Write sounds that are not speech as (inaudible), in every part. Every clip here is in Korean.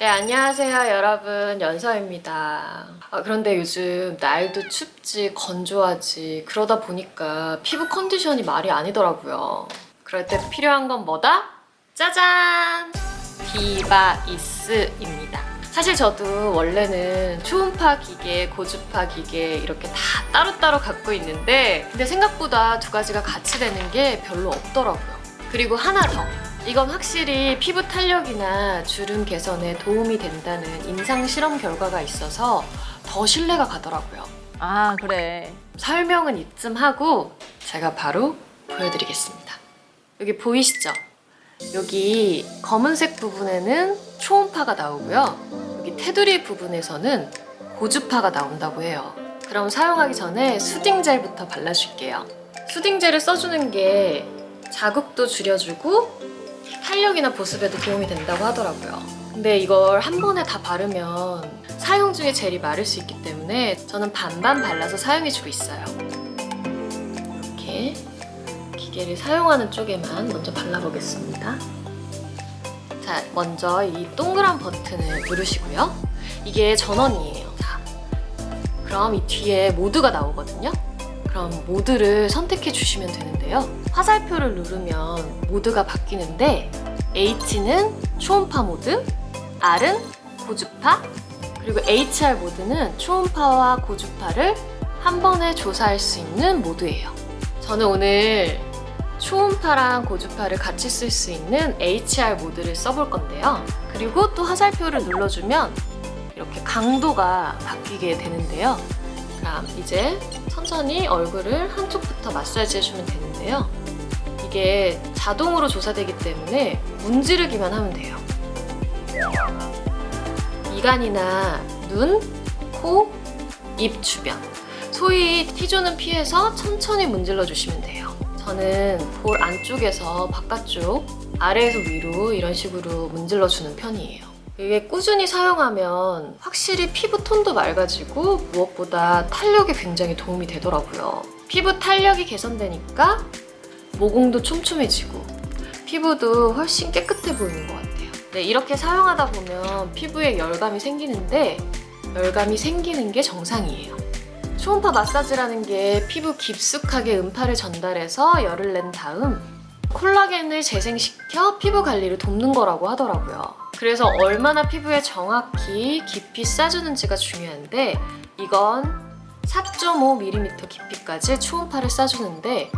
네, 안녕하세요, 여러분. 연서입니다. 아, 그런데 요즘 날도 춥지, 건조하지, 그러다 보니까 피부 컨디션이 말이 아니더라고요. 그럴 때 필요한 건 뭐다? 짜잔! 디바이스입니다. 사실 저도 원래는 초음파 기계, 고주파 기계 이렇게 다 따로따로 갖고 있는데 근데 생각보다 두 가지가 같이 되는 게 별로 없더라고요. 그리고 하나 더. 이건 확실히 피부 탄력이나 주름 개선에 도움이 된다는 임상 실험 결과가 있어서 더 신뢰가 가더라고요. 아 그래. 설명은 이쯤 하고 제가 바로 보여드리겠습니다. 여기 보이시죠? 여기 검은색 부분에는 초음파가 나오고요. 여기 테두리 부분에서는 고주파가 나온다고 해요. 그럼 사용하기 전에 수딩젤부터 발라줄게요. 수딩젤을 써주는 게 자극도 줄여주고 탄력이나 보습에도 도움이 된다고 하더라고요. 근데 이걸 한 번에 다 바르면 사용 중에 젤이 마를 수 있기 때문에 저는 반반 발라서 사용해주고 있어요. 이렇게 기계를 사용하는 쪽에만 먼저 발라보겠습니다. 자, 먼저 이 동그란 버튼을 누르시고요. 이게 전원이에요. 자, 그럼 이 뒤에 모드가 나오거든요. 그럼 모드를 선택해 주시면 되는데요. 화살표를 누르면 모드가 바뀌는데 H는 초음파 모드, R은 고주파, 그리고 HR 모드는 초음파와 고주파를 한 번에 조사할 수 있는 모드예요. 저는 오늘 초음파랑 고주파를 같이 쓸 수 있는 HR 모드를 써볼 건데요. 그리고 또 화살표를 눌러주면 이렇게 강도가 바뀌게 되는데요. 그럼 이제 천천히 얼굴을 한쪽부터 마사지 해주면 되는데요. 이게 자동으로 조사되기 때문에 문지르기만 하면 돼요. 미간이나 눈, 코, 입 주변. 소위 T존은 피해서 천천히 문질러 주시면 돼요. 저는 볼 안쪽에서 바깥쪽, 아래에서 위로 이런 식으로 문질러 주는 편이에요. 이게 꾸준히 사용하면 확실히 피부 톤도 맑아지고 무엇보다 탄력에 굉장히 도움이 되더라고요. 피부 탄력이 개선되니까 모공도 촘촘해지고 피부도 훨씬 깨끗해 보이는 것 같아요. 네, 이렇게 사용하다 보면 피부에 열감이 생기는데 열감이 생기는 게 정상이에요. 초음파 마사지라는 게 피부 깊숙하게 음파를 전달해서 열을 낸 다음 콜라겐을 재생시켜 피부 관리를 돕는 거라고 하더라고요. 그래서 얼마나 피부에 정확히 깊이 싸주는지가 중요한데 이건 4.5mm 깊이까지 초음파를 쏴주는데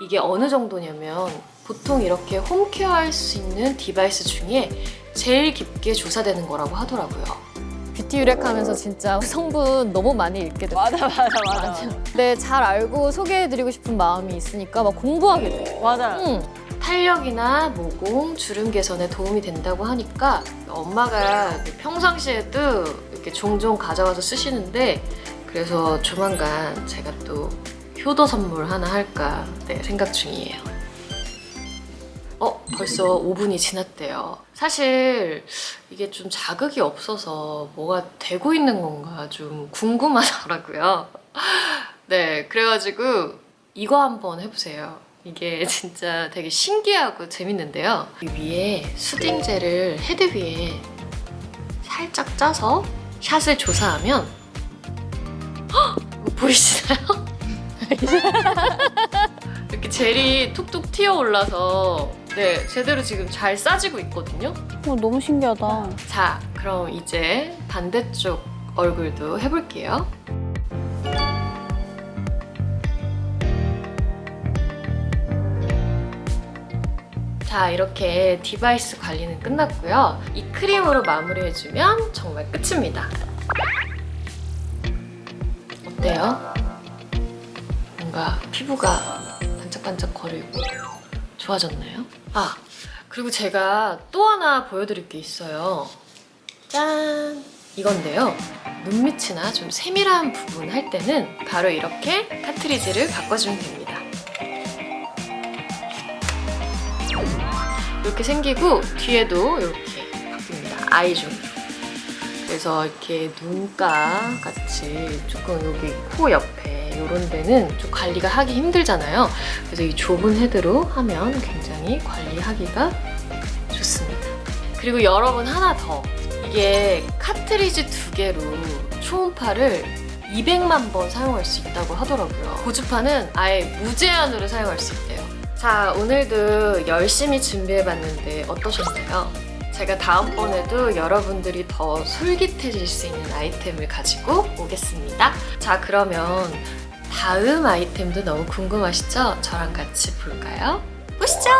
이게 어느 정도냐면 보통 이렇게 홈케어 할 수 있는 디바이스 중에 제일 깊게 조사되는 거라고 하더라고요. 뷰티 유렉하면서 진짜 성분 너무 많이 읽게 됐어요. 맞아 맞아 맞아. 근데 잘 알고 소개해드리고 싶은 마음이 있으니까 막 공부하게 돼. 맞아. 응. 탄력이나 모공, 주름 개선에 도움이 된다고 하니까 엄마가 평상시에도 이렇게 종종 가져와서 쓰시는데 그래서 조만간 제가 또 효도 선물 하나 할까 네, 생각 중이에요. 어, 벌써 5분이 지났대요. 사실 이게 좀 자극이 없어서 뭐가 되고 있는 건가 좀 궁금하더라고요. (laughs) 네, 그래가지고 이거 한번 해보세요. 이게 진짜 되게 신기하고 재밌는데요. 이 위에 수딩젤을 헤드 위에 살짝 짜서 샷을 조사하면 헉! (gasps) 보이시나요? (laughs) 이렇게 젤이 툭툭 튀어 올라서 네 제대로 지금 잘 싸지고 있거든요. 어, 너무 신기하다. 자, 그럼 이제 반대쪽 얼굴도 해볼게요. 자, 이렇게 디바이스 관리는 끝났고요. 이 크림으로 마무리해주면 정말 끝입니다. 어때요? 뭔가 피부가 반짝반짝 거리고 좋아졌나요? 아, 그리고 제가 또 하나 보여드릴 게 있어요. 짠! 이건데요. 눈밑이나 좀 세밀한 부분 할 때는 바로 이렇게 카트리지를 바꿔주면 됩니다. 이렇게 생기고 뒤에도 이렇게 바뀝니다. 아이줌. 그래서 이렇게 눈가 같이 조금 여기 코 옆에 이런 데는 좀 관리가 하기 힘들잖아요. 그래서 이 좁은 헤드로 하면 굉장히 관리하기가 좋습니다. 그리고 여러분 하나 더. 여기에 카트리지 두 개로 초음파를 200만 번 사용할 수 있다고 하더라고요. 고주파는 아예 무제한으로 사용할 수 있대요. 자, 오늘도 열심히 준비해봤는데 어떠셨나요? 제가 다음번에도 여러분들이 더 솔깃해질 수 있는 아이템을 가지고 오겠습니다. 자, 그러면 다음 아이템도 너무 궁금하시죠? 저랑 같이 볼까요? 보시죠!